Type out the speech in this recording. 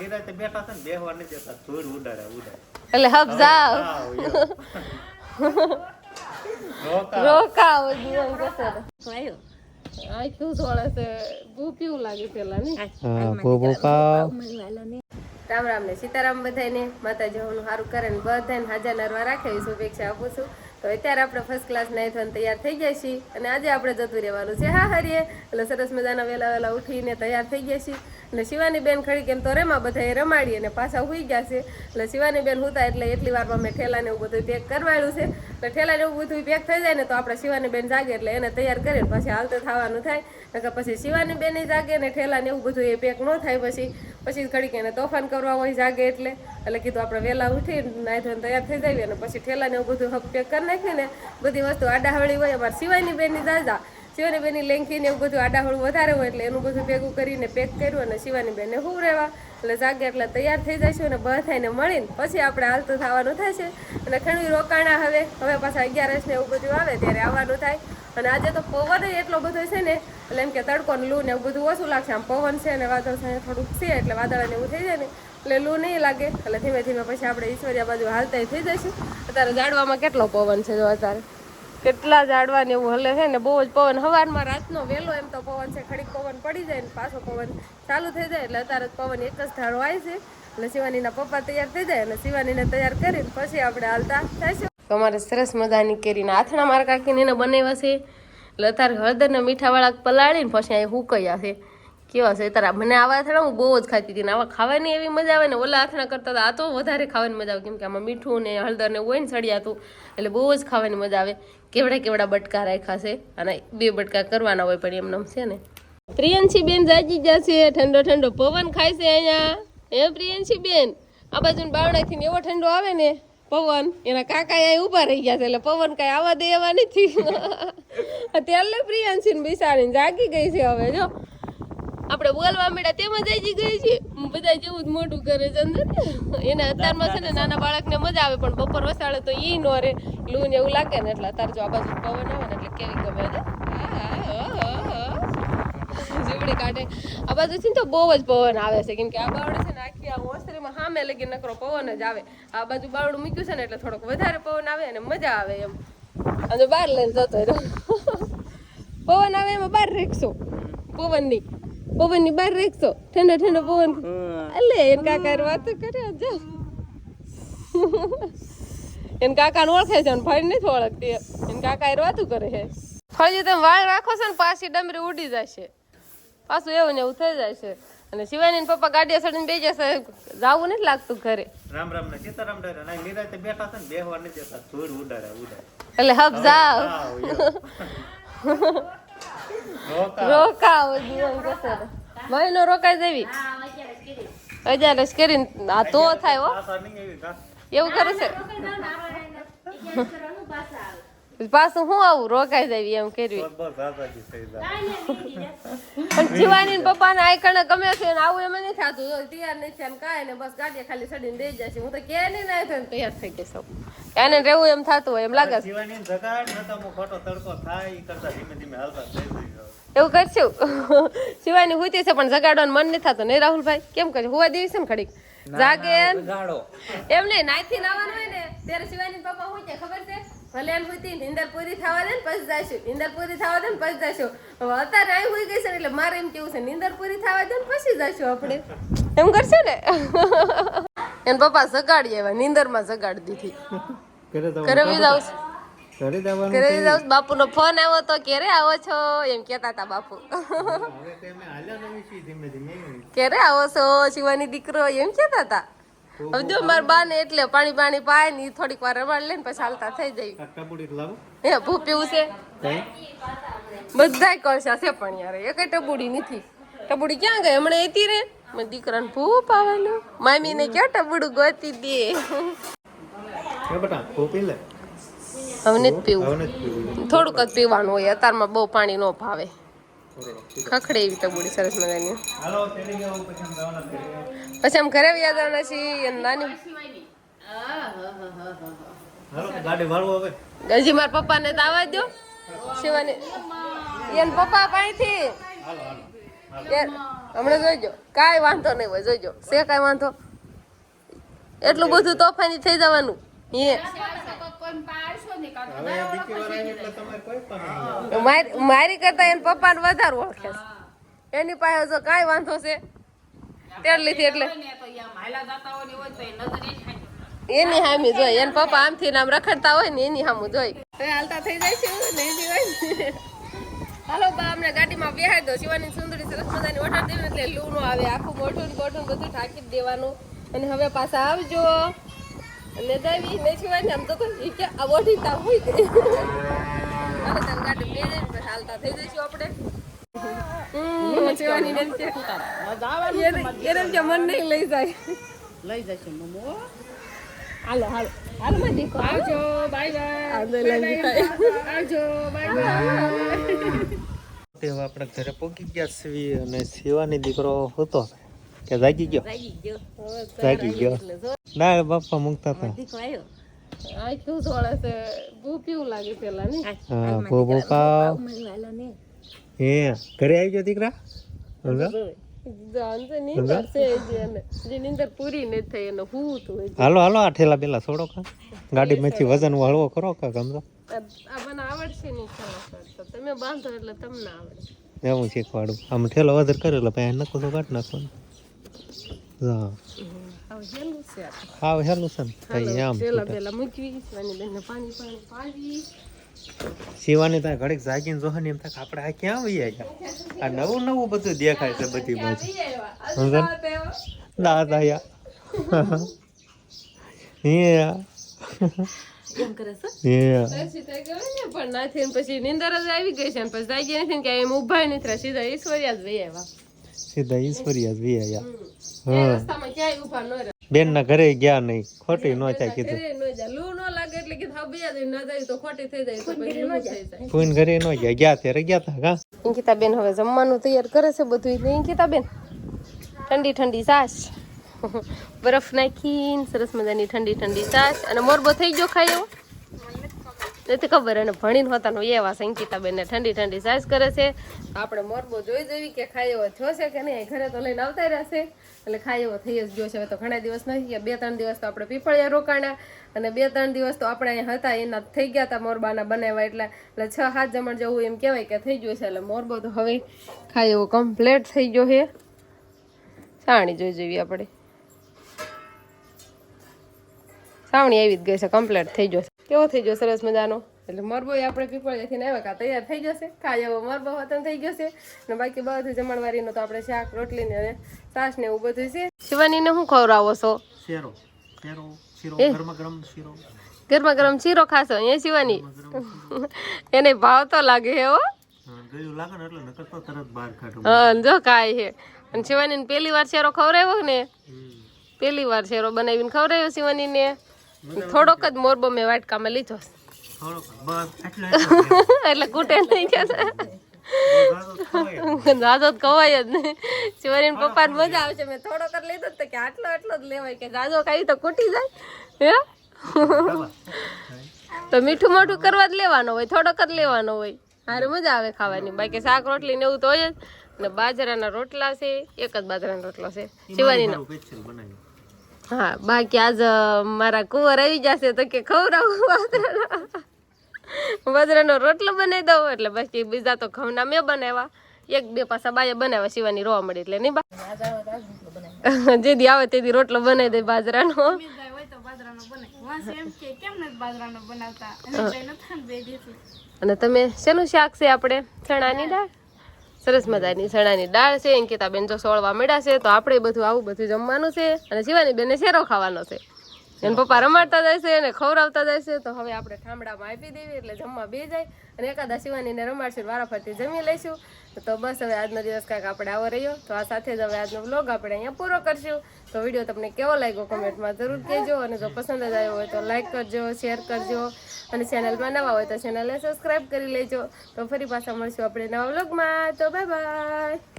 નિરાતે બેઠા છે ને બેહવા નથી દેતા ધૂળ ઉડાડે ઉડાડે. એટલે હબ જાવ. રોકાવ. જીવન કસે છે? પીવું લાગે પેલા ને હા રામ રામ ને સીતારામ બધાને માતાજી હોનું સારું કરે ને બધાને હાજર નરવા રાખે શુભેચ્છા આપું છું. તો અત્યારે આપણે ફર્સ્ટ ક્લાસ નાઈ થઈને તૈયાર થઈ ગયા છીએ અને આજે આપણે જતું રહેવાનું છે. હા, હરીએ. એટલે સરસ મજાના વહેલા વહેલા ઉઠીને તૈયાર થઈ ગયા છીએ. અને શિવાની બેન ખડી કેમ તો રેમાં બધાએ રમાડી અને પાછા હોઈ ગયા છે. એટલે શિવાની બેન હોતા એટલે એટલી વારમાં મેં ઠેલાને એવું બધું પેક કરવાયું છે. એટલે ઠેલાને એવું બધું પેક થઈ જાય ને તો આપણે શિવાની બેન જાગે એટલે એને તૈયાર કરીને પછી હાલતું થવાનું થાય. નકર પછી શિવાની બેન જાગે ને ઠેલાને એવું બધું એ પેક ન થાય પછી. પછી ઘડીક એને તોફાન કરવા હોય જાગે એટલે. એટલે કીધું આપણે વહેલા ઉઠી નાઈ ધોઈને તૈયાર થઈ જઈએ અને પછી ઠેલાને એવું બધું પેક કરી નાખીને બધી વસ્તુ આડાહળી હોય, અમારે સિવાયની બેનની દાદા, શિવાની બેનની લેંકી ને એવું બધું આડાહળું વધારે હોય એટલે એનું બધું ભેગું કરીને પેક કર્યું અને શિવાની બેનને હું રહેવા, એટલે જાગે એટલે તૈયાર થઈ જઈશું અને બધાને મળીને પછી આપણે હાલતું થવાનું થાય છે અને ઘણું રોકાણા હવે હવે પાછા અગિયારસ ને એવું બધું આવે ત્યારે આવવાનું થાય. અને આજે તો પવન એટલો બધો છે ને એટલે એમ કે તડકોને લૂ ને એવું બધું ઓછું લાગશે. આમ પવન છે ને વાદળ છે થોડુંક છે એટલે વાદળ ને એવું થઈ જાય ને. એટલે લૂ નહીં લાગે. એટલે ધીમે ધીમે પછી આપણે ઈશ્વરિયા બાજુ હાલતા થઈ જઈશું. અત્યારે ઝાડવામાં કેટલો પવન છે જો અત્યારે? કેટલા ઝાડવા એવું હલે છે ને, બહુ જ પવન. હવારમાં રાતનો વહેલો એમ તો પવન છે ખડીક પવન પડી જાય ને પાછો પવન ચાલુ થઈ જાય. એટલે અત્યારે પવન એક જ ધારો આવે છે. એટલે શિવાનીના પપ્પા તૈયાર થઈ જાય અને શિવાનીને તૈયાર કરીને પછી આપણે હાલતા થઈશું. તમારે સરસ મજાની કેરીના આથણા મારા કાકીને બનાવ્યા છે. એટલે અત્યારે હળદર ને મીઠાવાળા પલાળીને પછી અહીં હુકયા છે કેવા છે? તારા મને આવા અથડા હું બહુ જ ખાતી હતી ને આવા ખાવાની એવી મજા આવે ને ઓલા અથડા કરતા હતા આ તો વધારે ખાવાની મજા આવે. કેમ કે આમાં મીઠું ને હળદર ને હોય ને સળિયાતું એટલે બહુ જ ખાવાની મજા આવે. કેવડા કેવડા બટકા રાખ્યા છે? અને બે બટકા કરવાના હોય પણ એમને છે ને. પ્રિયંશી બેન જાગી છે ઠંડો ઠંડો પવન ખાય છે અહીંયા. હે પ્રિયંશી બેન? આ બાજુ બાવણાથી એવો ઠંડો આવે ને પવન, એના કાકા અહીં ઊભા રહી ગયા છે એટલે પવન કાંઈ આવવા દે એવા નથી. અત્યારે પ્રિયાંશી ને બિસાડીને જાગી ગઈ છે હવે જો. આપણે બોલવા મળ્યા તેમાં જઈ ગઈ છે. બધા જેવું જ મોટું કરે છે અંદર. એને અત્યારમાં છે ને નાના બાળકને મજા આવે પણ બપોર વસાડે તો ઈ નો રે. લૂ ને એવું લાગે ને એટલે અત્યારે જો આ બાજુ પવન આવે ને એટલે કેવી ગમે છે. જીવડી કાઢે. આ બાજુ છે ને તો બહુ જ પવન આવે છે. કેમ કે આ બાવડે છે ને આખી આ ઓસરીમાં સામે લગી નકરો પવન જ આવે. આ બાજુ બાવડું મૂક્યું છે ને એટલે થોડોક વધારે પવન આવે અને મજા આવે એમ. અને બહાર લઈને જતો રહ્યો. પવન આવે એમાં બહાર રેખશો. પવનની. પવનની બહાર રેખશો. ઠંડો ઠંડો પવન. અલે, એને કાકા વાતો કરે જો. એન કાકાને ઓળખે છે ભાઈ નથી ઓળખતી. એને કાકા એ વાતું કરે છે. ફળજી તમે વાળ રાખો છો ને, પાછી ડમરી ઉડી જશે. પાછું એવું ને એવું થઈ જાય છે અને શિવાની ને પપ્પા ગાડીએ ચડીને બે જશે જાવું નથી લાગતું ઘરે. રામ રામ ને સીતારામ ડરે ના નિરાતે બેઠા છે ને બેહવા નથી જતા ધૂળ ઉડાડે ઉડાડે. એટલે હબ જાવ. રોકાવ. જીવન કસે મહિનો રોકાઈ દેવી હજાર જ કરીને આ તો થાય હો. એવું કરે છે. પાછું હું આવું? રોકાઈ દેવી એમ જાય પણ જીવાની પપ્પા ને આઈકણે ગમે છે ને આવું એમ નહીં થતું. જો તૈયાર નહીં થયા કાંઈ ને બસ ગાડી ખાલી ચડીને દઈ જશે હું તો કે નહીં ના થાય તૈયાર થઈ ગઈ સૌ એને રહેવું એમ થતું હોય એમ લાગે છે. જીવાની જગાડ ન મો ખોટો તડકો થાય ઈ કરતા ધીમે ધીમે હાલતા થઈ જઈએ એવું કરશું? શિવાની હુતી છે પણ જગાડવાનું મન નહીં થતું. નહીં રાહુલભાઈ? કેમ કરે હોવા દેવી છે ને ખડીક? જાગે એમ? નહીં નાઈથી નાવાનું હોય ને ત્યારે શિવાની પપ્પા હું કે ખબર છે? ભલે હુતી નિંદર પૂરી થવા દે ને પછી જઈશું નિંદર પૂરી થવા દે ને પછી જઈશું હવે અત્યારે અહીં હુઈ ગઈ છે ને એટલે મારે એમ કેવું છે નિંદર પૂરી થવા દે ને પછી જઈશું આપણે. એમ કરશે ને? એને પપ્પા જગાડી આવ્યા નિંદરમાં જગાડી દીધી. ઘરે બી જાઉં ઘરે જવાનું ઘરે જાઉં બાપુનો ફોન આવ્યો તો ક્યારે આવો છો? એમ કેતા હતા બાપુ. ક્યારે આવો છો? શિવાની દીકરો એમ કહેતા હતા. હવે જો માર બાને એટલે પાણી પાણી પાય ને થોડીક વાર રમાડ લઈને પછી હાલતા થઈ જાય. હે ભૂ પીવું છે? બધા કળશા છે પણ યાર એક ટબુડી નથી. ટબુડી ક્યાં ગઈ? હમણાં એતી રે? મેં દીકરાને ભૂપ આવેલું. મામી ને ક્યાં ટબુડું ગોતી દે? એ બટા લે. હવે જ પીવું. હવે નથી પીવું. થોડુંક જ પીવાનું હોય અત્યારમાં બહુ પાણી ન ભાવે. ખખડે એવી તબુડી સરસ મજાની. પછી આમ ઘરે વ્યા જવાના છીએ નાની હજી મારા પપ્પાને તો આવવા દો શિવાની એને પપ્પા પાણીથી હમણાં જોઈજો. કાંઈ વાંધો નહીં હોય જોઈજો. છે કાંઈ વાંધો? એટલું બધું તોફાની થઈ જવાનું. નહીં. મારી મારી એના એને પપ્પાને વધારે ઓળખે છે. એની પાસે જો કાંઈ વાંધો છે? તેટલીથી એટલે. એની હામી જોઈ. એને પપ્પા આમથી ને આમ રખડતા હોય ને એની હામું જોઈ. તો હાલતા થઈ જાય છે ને એની હોય ને. હાલો બા અમને ગાડીમાં બેહાડી દો. શિવાની સુંદરી સરસ મજાની ઓઠાડી દેવી એટલે લૂણો આવે. આખું મોઢું ને બોઢું બધું ઢાંકી જ દેવાનું. અને હવે પાછા આવજો. અને જાવી ને આમ તો ઈ કે આ ઓઠી તા હોય કે હાલો તાર ગાડ બે જાય પર હાલતા થઈ જઈશું આપણે. હમ, શિવાની ને કે એને- એને એમ કે મન નહીં લઈ જાય. લઈ જશે મમો હાલો હાલો. હાલો માં દેખો આવજો બાય બાય. આવજો લઈ આવજો બાય બાય. તે આપણે ઘરે પહોંચી ગયા છીએ અને શિવાની દીકરો હતો. કે જાગી ગયો જાગી ગયો ના બાપા મૂકતા હતા આખું છે લાગે પેલા ને હા બહુ બહુ હે ઘરે આવી ગયો દીકરા હલો? જાણશે નહીં કરશે જે એને જે નીંદર પૂરી નથી થઈ એને હું તું હાલો હાલો આ ઠેલા પેલા છોડો કા ગાડી માંથી વજન હળવો કરો કા ગમતો આ આ આવડશે નહીં ખરો તો તમે બાંધો એટલે તમને આવડે એવું શીખવાડું આમ ઠેલો વધારે કરેલો એટલે પછી નકો તો કાઢ નાખવાનું હા હવે હેલું છે આ હાવ હેલું છે ને આમ પેલા પેલા મૂકવી શિવાની પાણી પાણી શિવાની ત્યાં ઘડીક જાગીને જોહે ને એમ થાય આપણે આ ક્યાં વહી ગયા આ નવું નવું બધું દેખાય છે બધી બાજુ સમજણ? દાદ આયા હે હે ગયું પણ ને પછી નિંદર જ આવી ગઈ છે પછી જાગી નથી ને કે એમ ઊભા નથી સીધા ઈશ્વરિયા જ વહી આવ્યા સીધા ઈશ્વરિયા જ વી આયા બેન ના ઘરે ગયા નહીં ખોટી નો થાય કીધું. ઘરે ન જાય. લૂ ન લાગે એટલે કે થાવ બીજા દિન ન જાય તો ખોટી થઈ જાય તો પછી લૂ થઈ જાય. કોઈ ઘરે નો ગયા ગયા ત્યારે ગયા તા કા? અંકિતા બેન હવે જમવાનું તૈયાર કરે છે બધું અંકિતા બેન ઠંડી ઠંડી સાસ બરફ નાખીને સરસ મજાની ઠંડી ઠંડી સાસ અને મોરબો થઈ ગયો ખાઈ એવો નથી ખબર અને ભણીને હોતાનું એવા બેન ઠંડી ઠંડી સાસ કરે છે. આપણે મોરબો જોઈ જોઈ કે ખાઈ એવો થયો છે કે નહીં? ઘરે તો લઈને આવતા રહેશે એટલે ખાઈ એવો થઈ જ ગયો છે. હવે તો ઘણા દિવસ નથી ગયા બે ત્રણ દિવસ તો આપણે પીપળિયા રોકાણા અને બે ત્રણ દિવસ તો આપણે અહીંયા હતા. એના થઈ ગયા હતા મોરબાના બનાવ્યા એટલે એટલે છ હાથ જમણ જવું એમ કહેવાય કે થઈ ગયું છે. એટલે મોરબો તો હવે ખાઈ એવો કમ્પ્લેટ થઈ ગયો છે. સાવણી જોઈ જોઈએ આપણે. સાવણી આવી જ ગઈ છે. કમ્પ્લેટ થઈ ગયો કેવો થઈ ગયો સરસ મજાનો? એટલે મરબો આપણે પીપળિયાથી આવ્યા કા તૈયાર થઈ જશે? ખાઈ એવો મરબો વતન થઈ ગયો છે? અને બાકી બધું જમણવારીનું તો આપણે શાક રોટલી ને છાશ ને એવું બધું છે. શિવાનીને શું ખવડાવો છો? શેરો શેરો શીરો ગરમા ગરમ શીરો. ગરમા ગરમ શીરો ખાશો અહીંયા શિવાની? એને ભાવ તો લાગે હે હો. ને હા જો કાય છે અને શિવાનીને પહેલી વાર શેરો ખવડાવ્યો ને? પહેલી વાર શેરો બનાવીને ખવડાવ્યો શિવાનીને થોડોક જ મોરબો મેં વાટકામાં લીધો. થોડોક એટલે એટલે કૂટે નહીં ગયા દાદો જ ખવાય જ નહીં. શિવાની પપ્પાને મજા આવશે. મેં થોડો કર લીધો જ તો કે આટલો આટલો જ લેવાય કે દાદો ખાઈ તો કૂટી જાય. હે? તો મીઠું મોઠું કરવા જ લેવાનો હોય થોડોક જ લેવાનો હોય. હારે મજા આવે ખાવાની. બાકી શાક રોટલી ને એવું તો હોય જ. ને બાજરાના રોટલા છે એક જ બાજરાના રોટલો છે. શિવાનીનો. હા બાકી આજ મારા કુંવર આવી જશે તો કે ખવડાવું બાજરાના બાજરાનો રોટલો બનાવી દઉં એટલે પછી બીજા તો ઘઉંના મેં બનાવ્યા. એક બે પાસા બાએ બનાવ્યા શિવાની રોવા મળી એટલે નહીં બા. જેદી આવે તેદી રોટલો બનાવી દે બાજરાનો. અને તમે શેનું શાક છે આપણે? ચણાની દાળ? સરસ મજાની ચણાની દાળ છે અંકિતાબેન જો સોળવા મળ્યા છે, તો આપણે બધું આવું બધું જમવાનું છે અને શિવાની બેને શેરો ખાવાનો છે. એને પપ્પા રમાડતા જાય છે એને ખવડાવતા જાય છે, તો હવે આપણે ઠામડામાં આપી દેવી, એટલે જમવા બે જાય. અને એકાદા શિવાનીને રમાડશું વારાફરતી જમી લઈશું. તો બસ હવે આજનો દિવસ કાંઈક આપણે આવો રહ્યો. તો આ સાથે જ હવે આજનો વ્લોગ આપણે અહીંયા પૂરો કરશું. તો વીડિયો તમને કેવો લાગ્યો કમેન્ટમાં જરૂર કહેજો. અને જો પસંદ જ આવ્યો હોય તો લાઇક કરજો શેર કરજો. અને ચેનલમાં નવા હોય તો ચેનલને સબસ્ક્રાઈબ કરી લેજો. તો ફરી પાછા મળશું આપણે નવા બ્લોગમાં તો બાય બાય